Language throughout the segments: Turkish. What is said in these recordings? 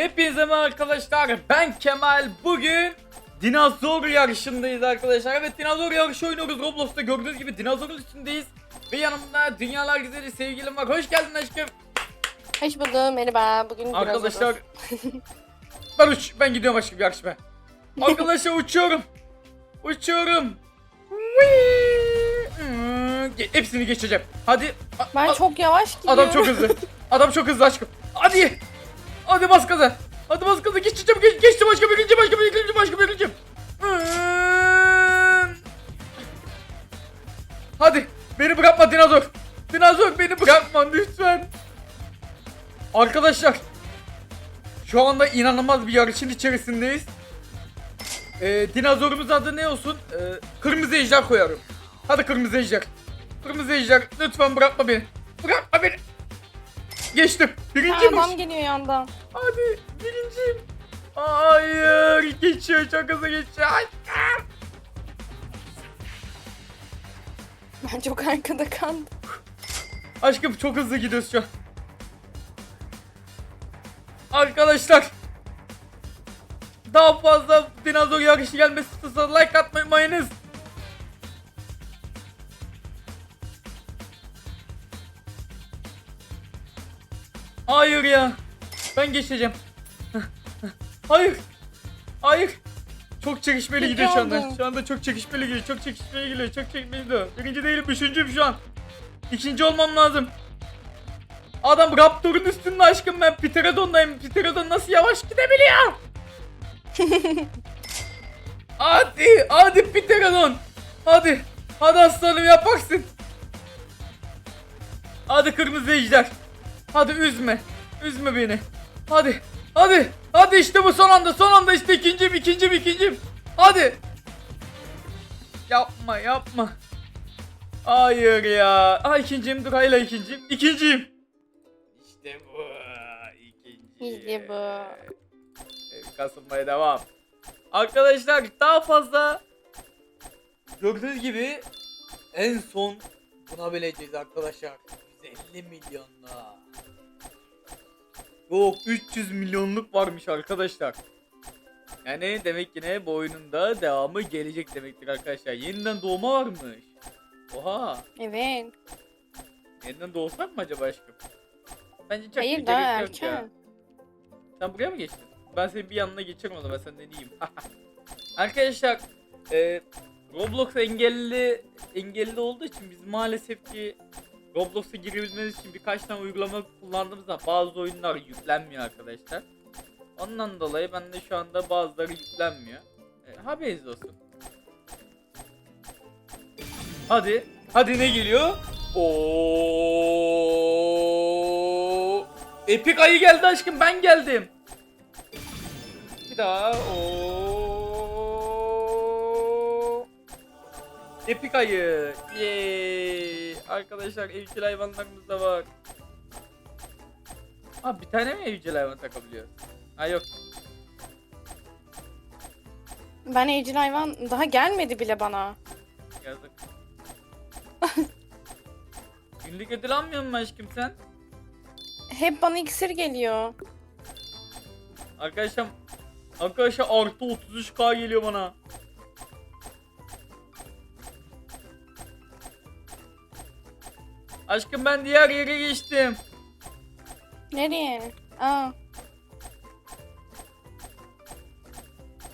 Hepinize merhaba arkadaşlar. Ben Kemal. Bugün dinozor yarışındayız arkadaşlar. Evet dinozor yarışı oynuyoruz Roblox'ta. Gördüğünüz gibi dinozorun üstündeyiz. Ve yanımda dünyalar güzeli sevgilim var. Hoş geldin aşkım. Hoş buldum merhaba. Bugün Arkadaşlar ben uç ben gidiyorum aşkım yarışmaya. Arkadaşlar uçuyorum. Uçuyorum. Hepsini geçeceğim. Hadi. Ben a- çok yavaş gidiyorum. Adam çok hızlı. Adam çok hızlı aşkım. Hadi. Hadi bas gaza. Hadi bas gaza. Geçeceğim. Geç, geçtim başka birinci başka birinci başka birinci. Hmm. Hadi. Beni bırakma dinozor. Dinozor beni bırakma lütfen. Arkadaşlar. Şu anda inanılmaz bir yarışın içerisindeyiz. Ee, dinozorumuz adı ne olsun? Ee, kırmızı ejder koyarım. Hadi kırmızı ejder. Kırmızı ejder lütfen bırakma beni. Bırakma beni. Geçtim. Birinciymiş. adam geliyor yandan. Hadi birinciyim. Hayır geçiyor çok hızlı geçiyor. Ay, ah. Ben çok arkada kaldım. Aşkım çok hızlı gidiyoruz şu an. Arkadaşlar. Daha fazla dinozor yarışı gelmesi istiyorsanız like atmayı unutmayınız. Hayır ya. Ben geçeceğim. Hayır. Hayır. Çok çekişmeli Peki gidiyor şu anda. oldu. Şu anda çok çekişmeli gidiyor. Çok çekişmeli gidiyor. Çok çekişmeli gidiyor. Birinci değilim. Üçüncüyüm şu an. İkinci olmam lazım. Adam Raptor'un üstünde aşkım ben Pterodon'dayım. Pterodon nasıl yavaş gidebiliyor? hadi, hadi Pterodon. Hadi, hadi aslanım yaparsın. Hadi kırmızı ejder. Hadi üzme, üzme beni. Hadi, hadi, hadi işte bu son anda, son anda işte ikinciyim, ikinciyim, ikinciyim. Hadi. Yapma, yapma. Hayır ya. Aa ikinciyim dur hala ikinciyim. İkinciyim. İşte bu. İkinci. İşte bu. Kasılmaya devam. Arkadaşlar daha fazla gördüğünüz gibi en son buna bileceğiz arkadaşlar. 150 milyonla. Yok 300 milyonluk varmış arkadaşlar. Yani demek ki ne bu oyunun da devamı gelecek demektir arkadaşlar. Yeniden doğma varmış. Oha. Evet. Yeniden doğsak mı acaba aşkım? Bence çok Hayır gerek daha yok ya. erken. Sen buraya mı geçtin? Ben senin bir yanına geçerim o zaman ben senden iyiyim. Arkadaşlar e, Roblox engelli engelli olduğu için biz maalesef ki Roblox'a girebilmemiz için birkaç tane uygulama kullandığımızda bazı oyunlar yüklenmiyor arkadaşlar. Ondan dolayı ben de şu anda bazıları yüklenmiyor. E, haberiniz olsun. Hadi. Hadi ne geliyor? Oo! Epik ayı geldi aşkım ben geldim. Bir daha. Oo! Epik ayı. Yay! Arkadaşlar evcil hayvanlarımız da var. Ha bir tane mi evcil hayvan takabiliyor? Ha yok. Ben evcil hayvan daha gelmedi bile bana. Yazık. Günlük ödül almıyor musun aşkım sen? Hep bana iksir geliyor. Arkadaşlar Arkadaşlar artı 33k geliyor bana. Aşkım ben diğer yere geçtim. Nereye? Aa,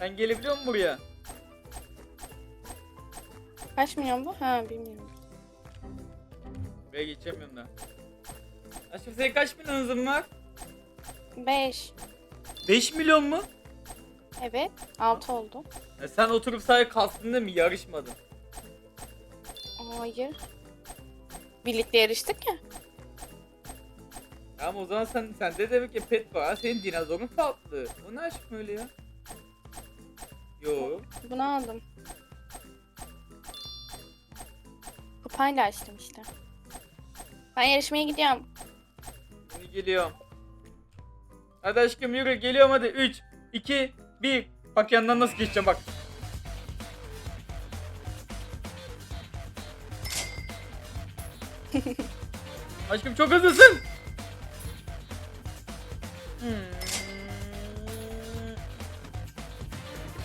Ben gelebiliyor muyum buraya? kaç milyon bu? Ha bilmiyorum. Buraya geçemiyorum da. Aşkım senin kaç milyon hızın var? 5. 5 milyon mu? Evet. 6 oldu. E sen oturup sadece kastın değil mi? Yarışmadın. Hayır. Birlikte yarıştık ya. Ama o zaman sen sende demek ki pet var. Ha, Senin dinozorun farklı. O ne aşkım öyle ya? Yo. Bunu aldım. Kupayla açtım işte. Ben yarışmaya gidiyorum. Şimdi geliyorum. Hadi aşkım yürü geliyorum hadi. 3, 2, 1. Bak yandan nasıl geçeceğim bak. Aşkım çok hızlısın. Hmm.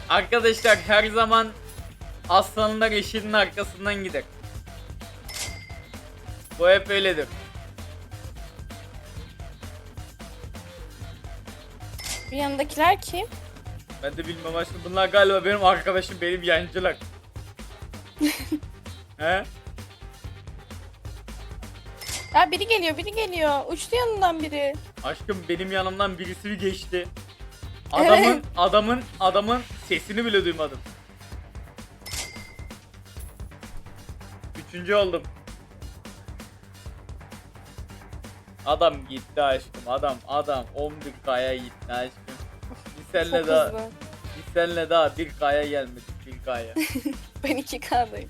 Arkadaşlar her zaman aslanlar eşinin arkasından gider. Bu hep öyledir. Bir yanındakiler kim? Ben de bilmem aşkım. Bunlar galiba benim arkadaşım, benim yancılar. He? Ya biri geliyor biri geliyor. Uçtu yanından biri. Aşkım benim yanımdan birisi bir geçti. Adamın, adamın, adamın sesini bile duymadım. Üçüncü oldum. Adam gitti aşkım. Adam, adam 11 kaya gitti aşkım. Biz Çok daha, hızlı. biz seninle daha bir kaya gelmedik. Bir kaya. Ben 2K'dayım.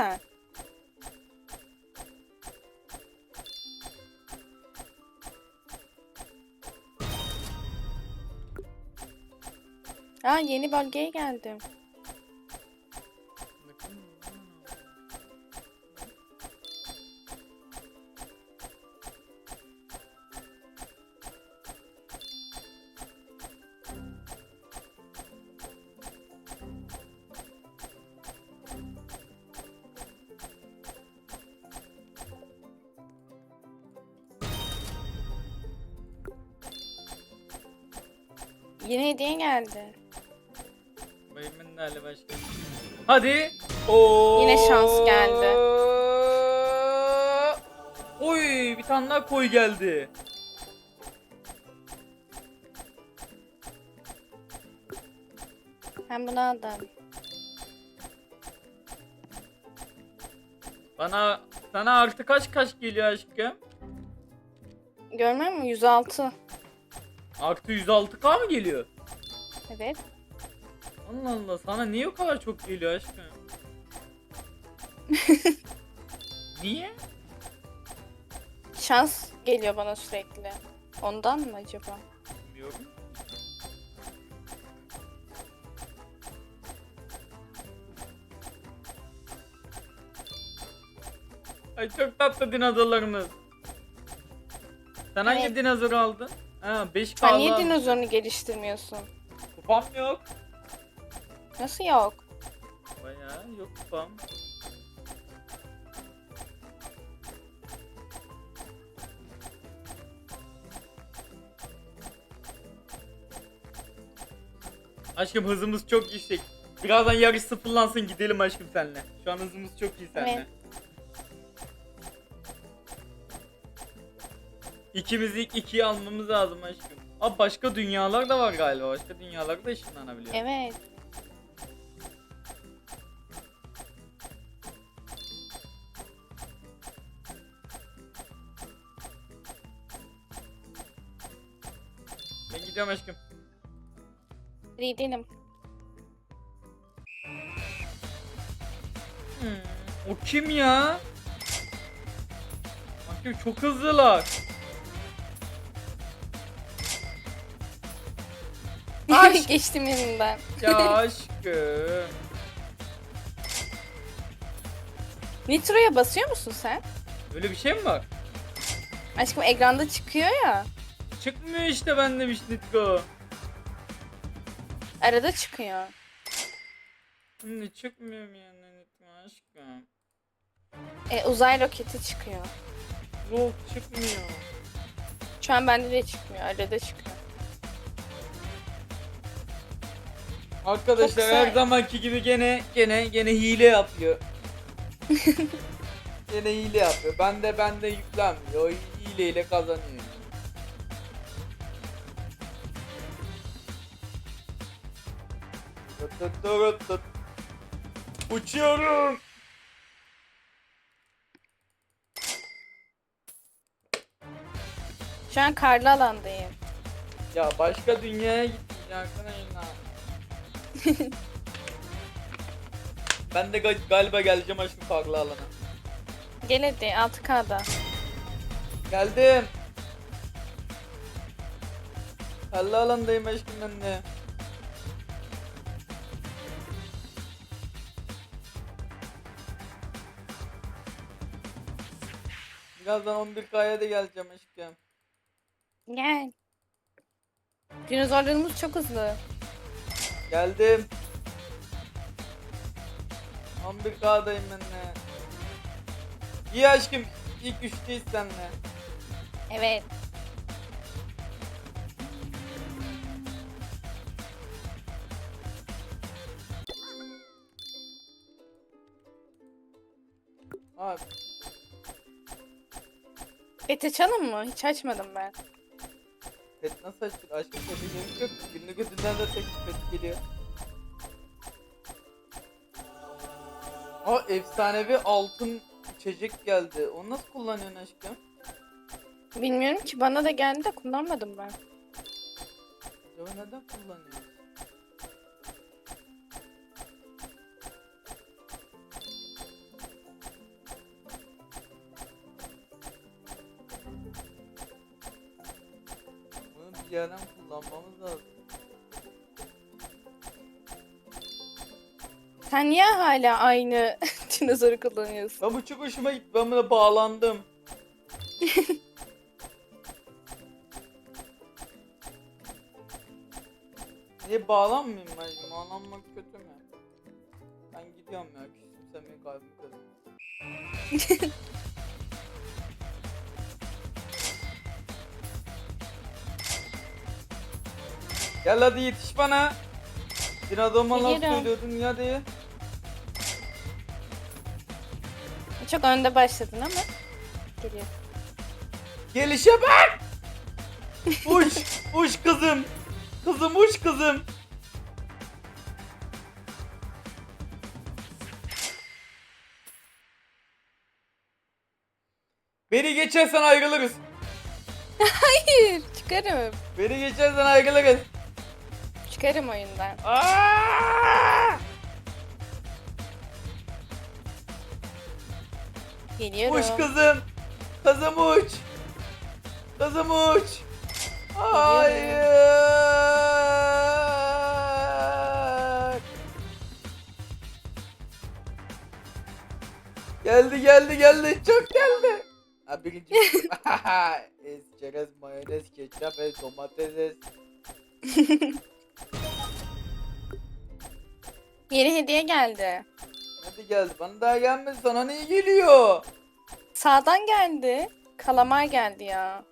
Sen? Aa yeni bölgeye geldim. Yeni hediye geldi. Bayımın hali başka. Hadi. Oo. Yine şans geldi. Oy bir tane daha koy geldi. Ben bunu aldım. Bana sana artı kaç kaç geliyor aşkım? Görmüyor musun? 106. Artı 106k mı geliyor? Evet. Allah Allah sana niye o kadar çok geliyor aşkım? niye? Şans geliyor bana sürekli. Ondan mı acaba? Bilmiyorum. Ay çok tatlı dinozorlarınız. Sen hangi Evet. dinozor aldın? Ha 5 Sen niye dinozorunu geliştirmiyorsun? Kupam yok. Nasıl yok? Bayağı yok kupam. Aşkım hızımız çok yüksek. Birazdan yarış sıfırlansın gidelim aşkım seninle. Şu an hızımız çok iyi seninle. Evet. İkimiz ilk ikiyi almamız lazım aşkım. Abi başka dünyalar da var galiba. Başka dünyalarda da ışınlanabiliyor. Evet. Ben gidiyorum aşkım. İyi değilim. Hmm, o kim ya? Aşkım çok hızlılar. Aşk. Geçtim yanından. Ya aşkım. Nitro'ya basıyor musun sen? Öyle bir şey mi var? Aşkım ekranda çıkıyor ya. Çıkmıyor işte bende bir Nitro. Arada çıkıyor. Şimdi çıkmıyor mu yani Nitro aşkım? E, uzay roketi çıkıyor. Yok çıkmıyor. Şu an bende de çıkmıyor. Arada çıkıyor. Arkadaşlar Çok her güzel. zamanki gibi gene gene gene hile yapıyor. gene hile yapıyor. Ben de ben de yüklenmiyor. O hileyle kazanıyor. Tut tut tut tut. Uçuyorum. Şu an karlı alandayım. Ya başka dünyaya gittim arkadaşlar. ben de ga- galiba geleceğim aşkım farklı alana. Gel hadi 6K'da. Geldim. Farklı alandayım aşkım ben de. Birazdan 11K'ya da geleceğim aşkım. Gel. Dinozorlarımız çok hızlı. Geldim. 11K'dayım ben de. İyi aşkım. İlk üçteyiz seninle. Evet. Abi Et açalım mı? Hiç açmadım ben. Pet nasıl açılır? Peti gerek yok. Günlük ödünden de tek pet geliyor. Aa efsanevi altın içecek geldi. Onu nasıl kullanıyorsun aşkım? Bilmiyorum ki bana da geldi de kullanmadım ben. Acaba neden kullanıyorsun? Yerden kullanmamız lazım. Sen niye hala aynı dinozoru kullanıyorsun? Ben bu çok hoşuma gitti. Ben buna bağlandım. Niye bağlanmayayım ben? Bağlanmak kötü mü? Ben gidiyorum ya. Küstüm sen benim kalbimi kırdın. Gel hadi yetiş bana. Bir adama laf Geliyorum. söylüyordun ya diye. Çok önde başladın ama. Geliyor. Gelişe bak! Uç, uç kızım. Kızım uç kızım. Beni geçersen ayrılırız. Hayır çıkarım. Beni geçersen ayrılırız. Çıkarım oyundan. Aa! Geliyorum. Uç kızım. Kızım uç. Kızım uç. Hayır. Geldi geldi geldi çok geldi. Birinci. es, çerez, mayonez, ketçap, es, domates, es. Yeni hediye geldi. Hadi geldi. Bana daha gelmedi. Sana ne geliyor? Sağdan geldi. Kalamar geldi ya.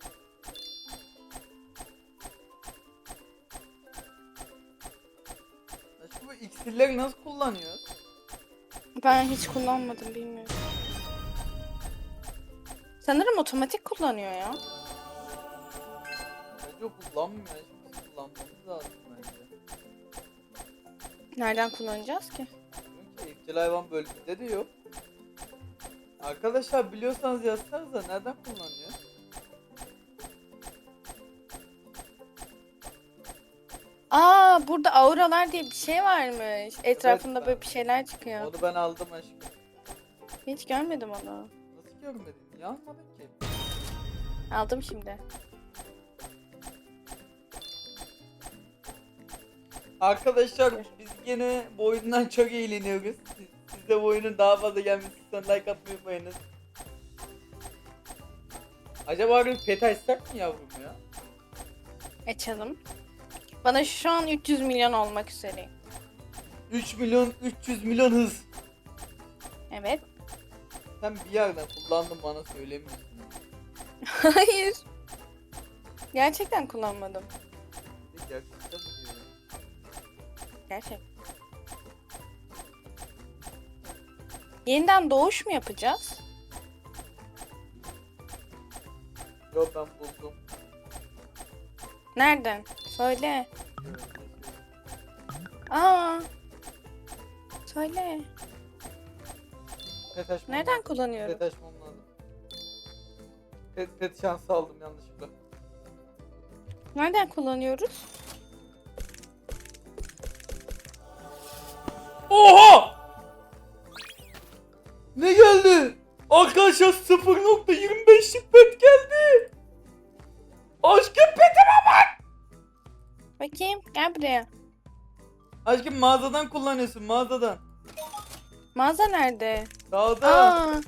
Aşkım bu iksirleri nasıl kullanıyoruz? Ben hiç kullanmadım bilmiyorum. Sanırım otomatik kullanıyor ya. Bence kullanmıyor. Biz kullanmamız lazım. Nereden kullanacağız ki? Evcil hayvan bölümünde de yok. Arkadaşlar biliyorsanız yazsanıza nereden kullanıyor? Aa burada auralar diye bir şey varmış. Etrafında ben- böyle bir şeyler çıkıyor. Onu ben aldım aşkım. Hiç görmedim onu. Nasıl görmedin? Niye almadın ki? Aldım şimdi. Arkadaşlar gene bu oyundan çok eğleniyoruz. Siz, siz de bu oyunun daha fazla gelmesi için like atmayı unutmayınız. Acaba bir pet açsak mı yavrum ya? Açalım. Bana şu an 300 milyon olmak üzere. 3 milyon 300 milyon hız. Evet. Sen bir yerden kullandın bana söylemiyorsun. Hayır. Gerçekten kullanmadım. Gerçekten mi diyorum? Gerçek. Yeniden doğuş mu yapacağız? Yok ben buldum. Nereden? Söyle. Aa. Söyle. Pet açmam Nereden lazım. kullanıyorum? Pet açmam lazım. Pet, pet şansı aldım yanlışlıkla. Nereden kullanıyoruz? Oha! Ne geldi? Arkadaşlar 0.25'lik pet geldi. Aşkım petime bak. Bakayım. Gel buraya. Aşkım mağazadan kullanıyorsun mağazadan. Mağaza nerede? Sağda. Aa.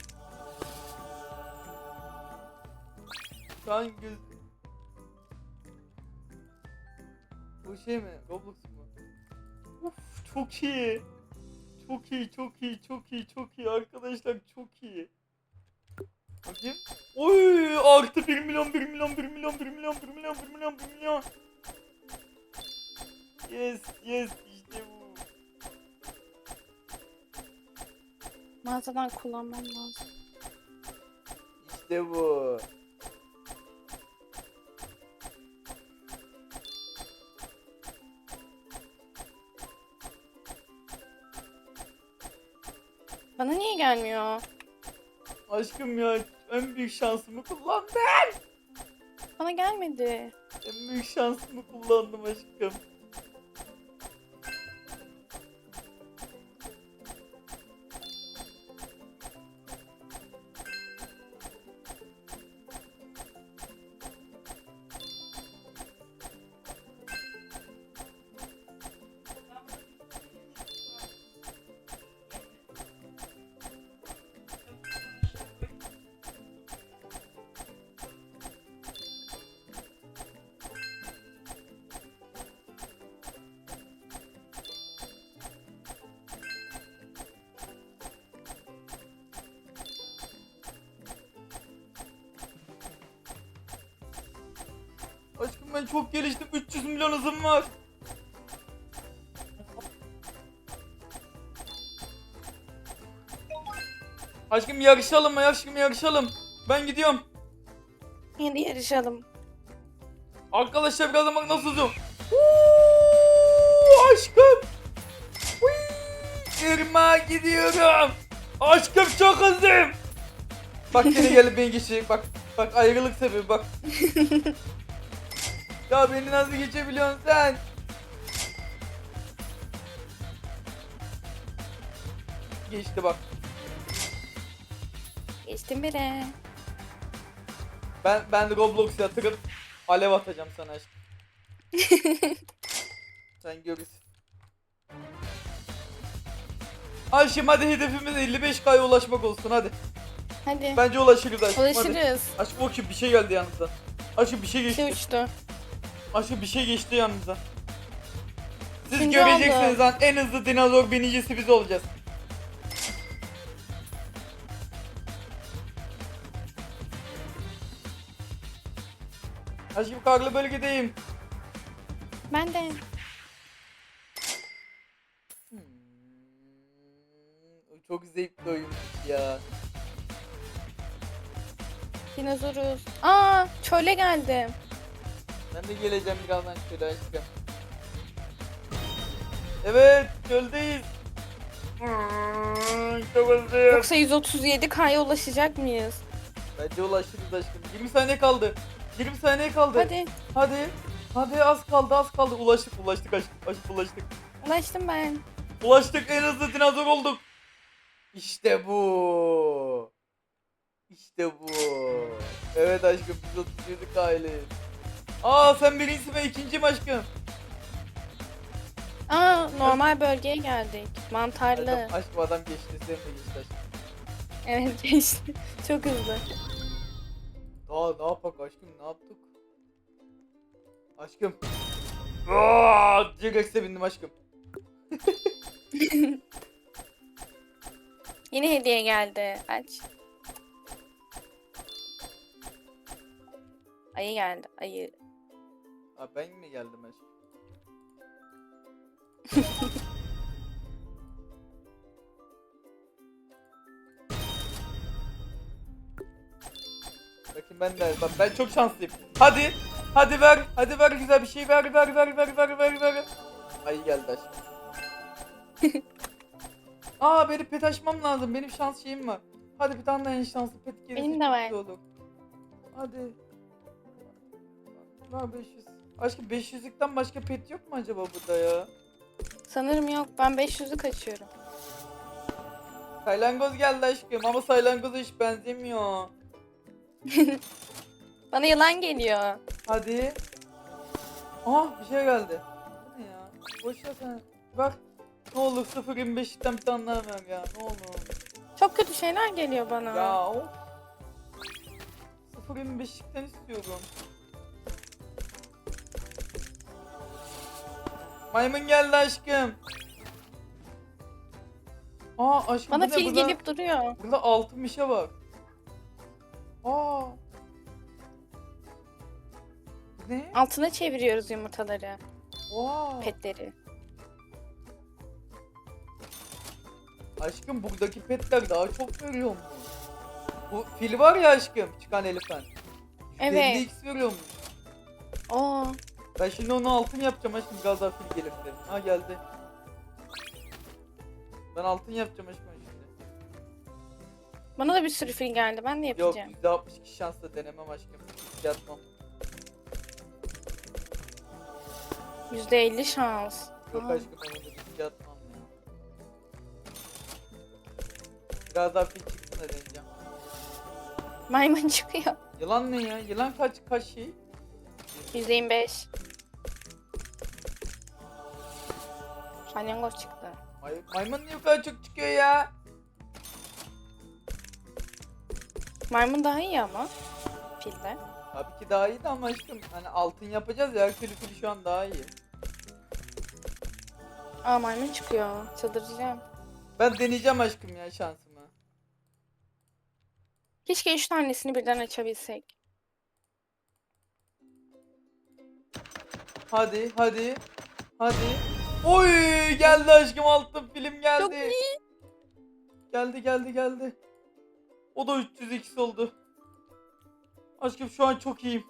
şu an göz... Bu şey mi? Roblox mu? Uf çok iyi. Çok iyi, çok iyi, çok iyi, çok iyi arkadaşlar çok iyi. Bakayım. Oy artı 1 milyon, 1 milyon, 1 milyon, 1 milyon, 1 milyon, 1 milyon, 1 milyon. Yes, yes işte bu. Mağazadan kullanmam lazım. İşte bu. Bana niye gelmiyor? Aşkım ya en büyük şansımı kullandım. Bana gelmedi. En büyük şansımı kullandım aşkım. Ben çok geliştim. 300 milyon hızım var. Aşkım yarışalım mı? Aşkım yarışalım. Ben gidiyorum. Hadi yarışalım. Arkadaşlar biraz bak nasıl. Uuu, Aşkım. Irmağa gidiyorum. Aşkım çok hızlıyım. Bak yine gelip beni geçecek. Bak bak ayrılık sebebi bak. ya beni nasıl geçebiliyorsun sen? Geçti bak. Geçtim bire. Ben ben de Roblox yatırıp alev atacağım sana aşkım. Sen görürsün. Aşkım hadi hedefimiz 55K'ya ulaşmak olsun hadi. Hadi. Bence ulaşırız aşkım hadi. Ulaşırız. Aşkım o kim bir şey geldi yanımıza. Aşkım bir şey geçti. uçtu. Aşkım bir şey geçti yanımıza. Siz Şimdi göreceksiniz oldu. lan en hızlı dinozor binicisi biz olacağız. Aşkım karlı bölgedeyim. Ben de. Hmm, çok zevkli oyunmuş ya. Dinozoruz. Aa, çöle geldim. Ben de geleceğim birazdan şöyle aşkım. Evet çöldeyiz. Hmm, Çok hızlıyım. Yoksa 137K'ya ulaşacak mıyız? Bence ulaşırız aşkım. 20 saniye kaldı. 20 saniye kaldı. Hadi. Hadi. Hadi az kaldı az kaldı. Ulaştık ulaştık aşkım. Aşkım ulaştık. Ulaştım ben. Ulaştık en hızlı dinozor olduk. İşte bu. İşte bu. Evet aşkım biz 37 aileyiz. Aa sen birincisin ben ikinciyim aşkım. Aa, normal bölgeye geldik. Mantarlı. Aşkım, aşkım adam geçti sen de geçti aşkım. Evet geçti. Çok hızlı. Aa ne yapak aşkım ne yaptık? Aşkım. Aa, T-Rex'e bindim aşkım. Yine hediye geldi. Aç. Ayı geldi. Ayı. Aa, ben mi geldim aşkım? Bakın ben de bak ben çok şanslıyım. Hadi. Hadi ver. Hadi ver güzel bir şey ver ver ver ver ver ver ver. Ay geldi aşkım. Aa benim pet açmam lazım. Benim şans şeyim var. Hadi bir tane daha en şanslı pet gelirse Benim de var. olur. Hadi. Ver 500. Aşkım 500'lükten başka pet yok mu acaba burada ya? Sanırım yok. Ben 500'ü kaçıyorum. Saylangoz geldi aşkım ama saylangoza hiç benzemiyor. Bana yılan geliyor. Hadi. Aha bir şey geldi. Bu ne ya? Boş ver sen. Bak. Ne olur 0.25'ten bir tane daha ver ya. Ne olur. Çok kötü şeyler geliyor bana. Ya o. kurayım beşikten istiyorum. Maymun geldi aşkım. Aa aşkım Bana bu ne? fil Burada- gelip duruyor. Burada altın mişe var. Aa. Bu ne? Altına çeviriyoruz yumurtaları, Aa. petleri. Aşkım buradaki petler daha çok veriyor mu? Bu fil var ya aşkım çıkan elefant. Evet. 50x veriyormuş. Oo, Ben şimdi onu altın yapacağım aşkım biraz daha fil gelirse. Ha geldi. Ben altın yapacağım aşkım şimdi. bana da bir sürü fil geldi. Ben de Yok yapacağım. %62 şansla denemem aşkım. Yatmam. %50 şans. Yok Aa. aşkım ben onu riske atmam ya. Biraz daha fil çıksın da deneyeceğim. Maymun çıkıyor. Yılan ne ya? Yılan kaç kaç şey? %25. Salyangoz çıktı. May maymun niye bu kadar çok çıkıyor ya? Maymun daha iyi ama. Filde. Tabii ki daha iyi de ama aşkım hani altın yapacağız ya fil şu an daha iyi. Aa maymun çıkıyor. Çıldıracağım. Ben deneyeceğim aşkım ya şansımı. Keşke üç tanesini birden açabilsek. Hadi hadi. Hadi. Oy geldi aşkım altın film geldi. Çok iyi. Geldi geldi geldi. O da 300x oldu. Aşkım şu an çok iyiyim.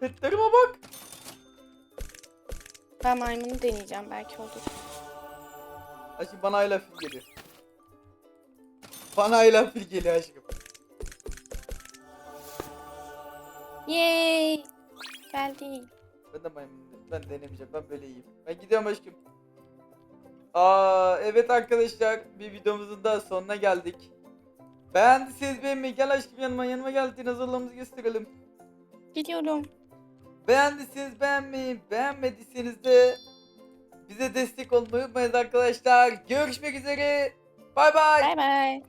Petlerime bak. Ben maymunu deneyeceğim belki olur. Aşkım bana hala fil geliyor. Bana hala fil geliyor aşkım. Yay! Geldi. Ben de maymun ben denemeyeceğim. Ben böyle iyiyim. Ben gidiyorum aşkım. Aa evet arkadaşlar bir videomuzun da sonuna geldik. Beğendiyseniz beğenmeyi gel aşkım yanıma yanıma gel dinozorlarımızı gösterelim. Gidiyorum. Beğendiyseniz beğenmeyi beğenmediyseniz de bize destek olmayı unutmayın arkadaşlar. Görüşmek üzere. Bay bay. Bay bay.